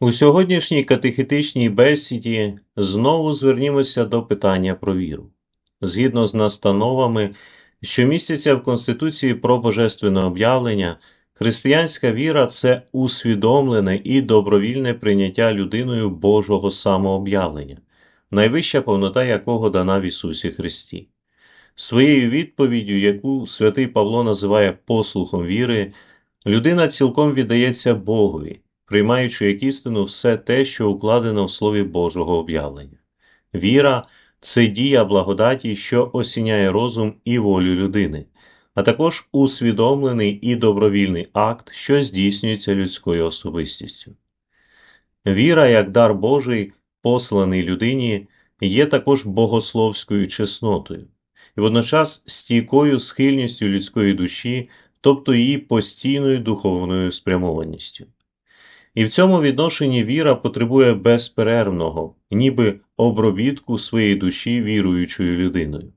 У сьогоднішній катехетичній бесіді знову звернімося до питання про віру. Згідно з настановами, що містяться в Конституції про божественне об'явлення, християнська віра це усвідомлене і добровільне прийняття людиною Божого самооб'явлення, найвища повнота якого дана в Ісусі Христі. Своєю відповіддю, яку святий Павло називає послухом віри, людина цілком віддається Богові приймаючи як істину все те, що укладено в Слові Божого об'явлення. Віра це дія благодаті, що осіняє розум і волю людини, а також усвідомлений і добровільний акт, що здійснюється людською особистістю. Віра, як дар Божий, посланий людині, є також богословською чеснотою і водночас стійкою схильністю людської душі, тобто її постійною духовною спрямованістю. І в цьому відношенні віра потребує безперервного, ніби обробітку своєї душі віруючою людиною.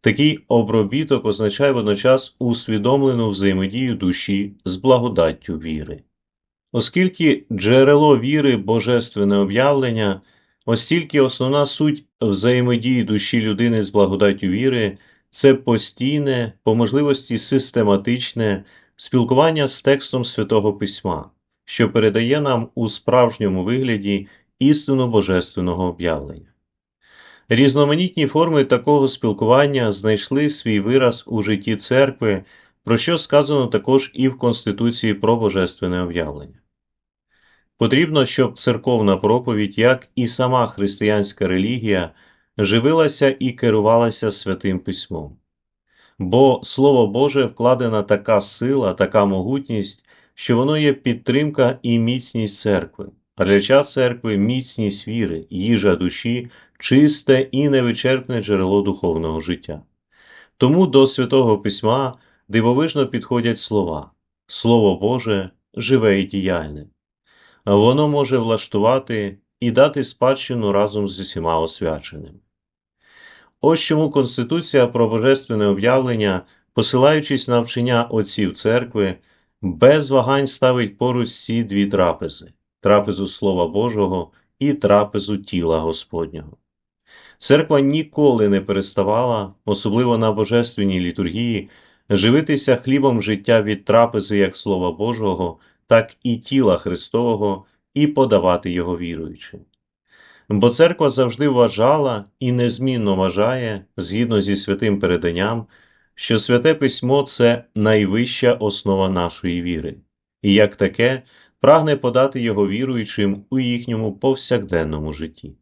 Такий обробіток означає водночас усвідомлену взаємодію душі з благодаттю віри. Оскільки джерело віри божественне об'явлення, остільки основна суть взаємодії душі людини з благодаттю віри це постійне, по можливості систематичне спілкування з текстом Святого Письма що передає нам у справжньому вигляді істину божественного об'явлення. Різноманітні форми такого спілкування знайшли свій вираз у житті церкви, про що сказано також і в Конституції про божественне об'явлення. Потрібно, щоб церковна проповідь, як і сама християнська релігія, живилася і керувалася святим письмом. Бо Слово Боже вкладена така сила, така могутність, що воно є підтримка і міцність церкви, а для церкви міцність віри, їжа душі, чисте і невичерпне джерело духовного життя. Тому до Святого Письма дивовижно підходять слова Слово Боже живе і діяльне, воно може влаштувати і дати спадщину разом з усіма освяченими. Ось чому Конституція про божественне об'явлення, посилаючись на вчення отців церкви, без вагань ставить поруч ці дві трапези трапезу Слова Божого і трапезу тіла Господнього. Церква ніколи не переставала, особливо на божественній літургії, живитися хлібом життя від трапези як Слова Божого, так і тіла Христового, і подавати його віруючим. Бо церква завжди вважала і незмінно вважає, згідно зі святим переданням, що святе письмо це найвища основа нашої віри, і як таке прагне подати його віруючим у їхньому повсякденному житті.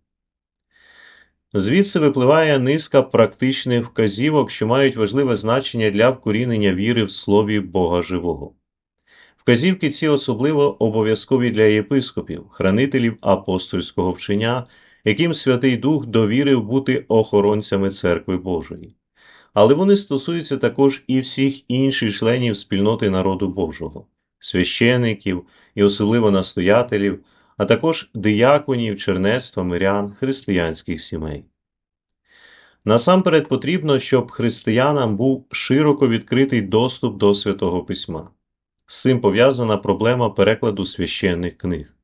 Звідси випливає низка практичних вказівок, що мають важливе значення для вкорінення віри в слові Бога Живого. Вказівки ці особливо обов'язкові для єпископів, хранителів апостольського вчення, яким Святий Дух довірив бути охоронцями церкви Божої але вони стосуються також і всіх інших членів спільноти народу Божого, священиків і особливо настоятелів, а також дияконів, чернецтва, мирян, християнських сімей. Насамперед потрібно, щоб християнам був широко відкритий доступ до святого письма. З цим пов'язана проблема перекладу священних книг.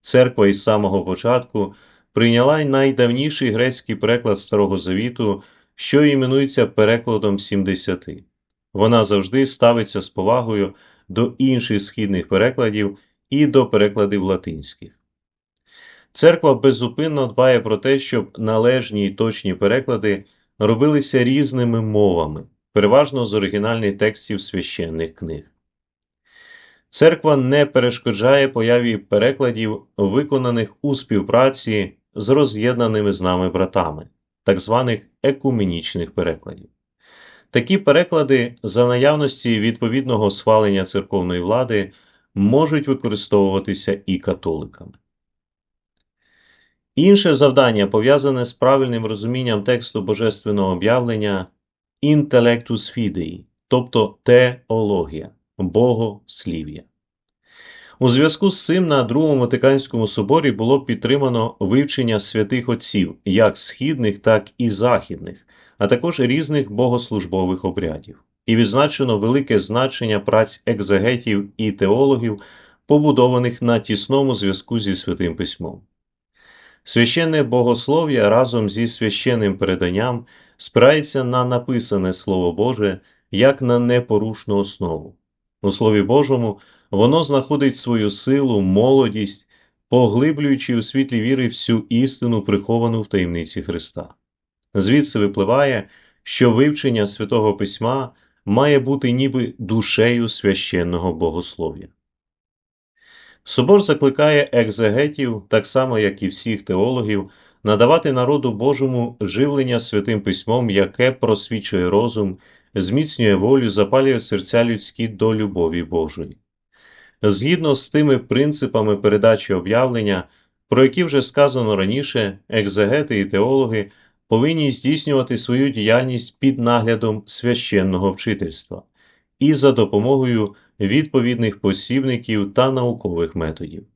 Церква із самого початку прийняла найдавніший грецький переклад Старого Завіту що іменується перекладом 70. Вона завжди ставиться з повагою до інших східних перекладів і до перекладів латинських. Церква безупинно дбає про те, щоб належні й точні переклади робилися різними мовами, переважно з оригінальних текстів священних книг. Церква не перешкоджає появі перекладів, виконаних у співпраці з роз'єднаними з нами братами так званих екуменічних перекладів. Такі переклади за наявності відповідного схвалення церковної влади можуть використовуватися і католиками. Інше завдання пов'язане з правильним розумінням тексту божественного об'явлення інтелектус фідеї, тобто теологія, богослів'я. У зв'язку з цим на Другому Ватиканському соборі було підтримано вивчення святих отців, як східних, так і західних, а також різних богослужбових обрядів, і відзначено велике значення праць екзегетів і теологів побудованих на тісному зв'язку зі Святим Письмом. Священне богослов'я разом зі священним переданням спирається на написане Слово Боже як на непорушну основу. У Слові Божому воно знаходить свою силу, молодість, поглиблюючи у світлі віри всю істину, приховану в таємниці Христа. Звідси випливає, що вивчення святого Письма має бути ніби душею священного богослов'я. Собор закликає екзегетів, так само як і всіх теологів, надавати народу Божому живлення святим письмом, яке просвічує розум, зміцнює волю, запалює серця людські до любові Божої. Згідно з тими принципами передачі об'явлення, про які вже сказано раніше, екзегети і теологи повинні здійснювати свою діяльність під наглядом священного вчительства і за допомогою відповідних посібників та наукових методів.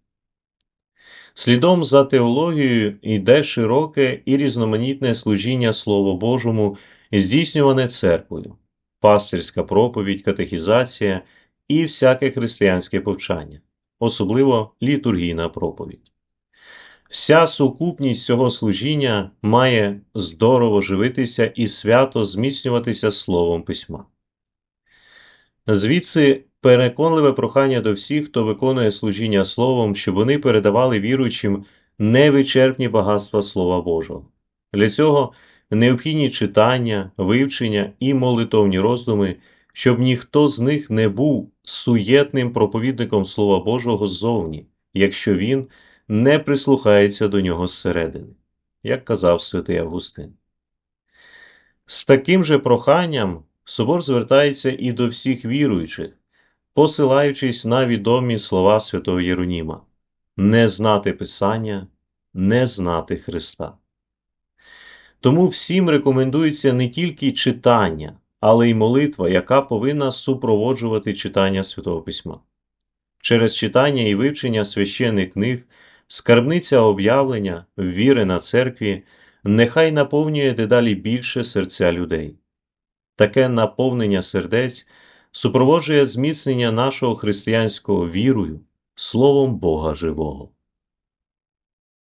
Слідом за теологією йде широке і різноманітне служіння Слову Божому, здійснюване церквою, пастирська проповідь, катехізація і всяке християнське повчання, особливо літургійна проповідь. Вся сукупність цього служіння має здорово живитися і свято зміцнюватися Словом Письма. Звідси переконливе прохання до всіх, хто виконує служіння Словом, щоб вони передавали віруючим невичерпні багатства Слова Божого. Для цього необхідні читання, вивчення і молитовні роздуми, щоб ніхто з них не був суєтним проповідником Слова Божого ззовні, якщо він не прислухається до нього зсередини, як казав святий Августин. З таким же проханням собор звертається і до всіх віруючих, посилаючись на відомі слова святого Єроніма не знати Писання, не знати Христа. Тому всім рекомендується не тільки читання, але й молитва, яка повинна супроводжувати читання Святого Письма. Через читання і вивчення священних книг, скарбниця об'явлення, віри на церкві нехай наповнює дедалі більше серця людей. Таке наповнення сердець супроводжує зміцнення нашого християнського вірою, Словом Бога Живого.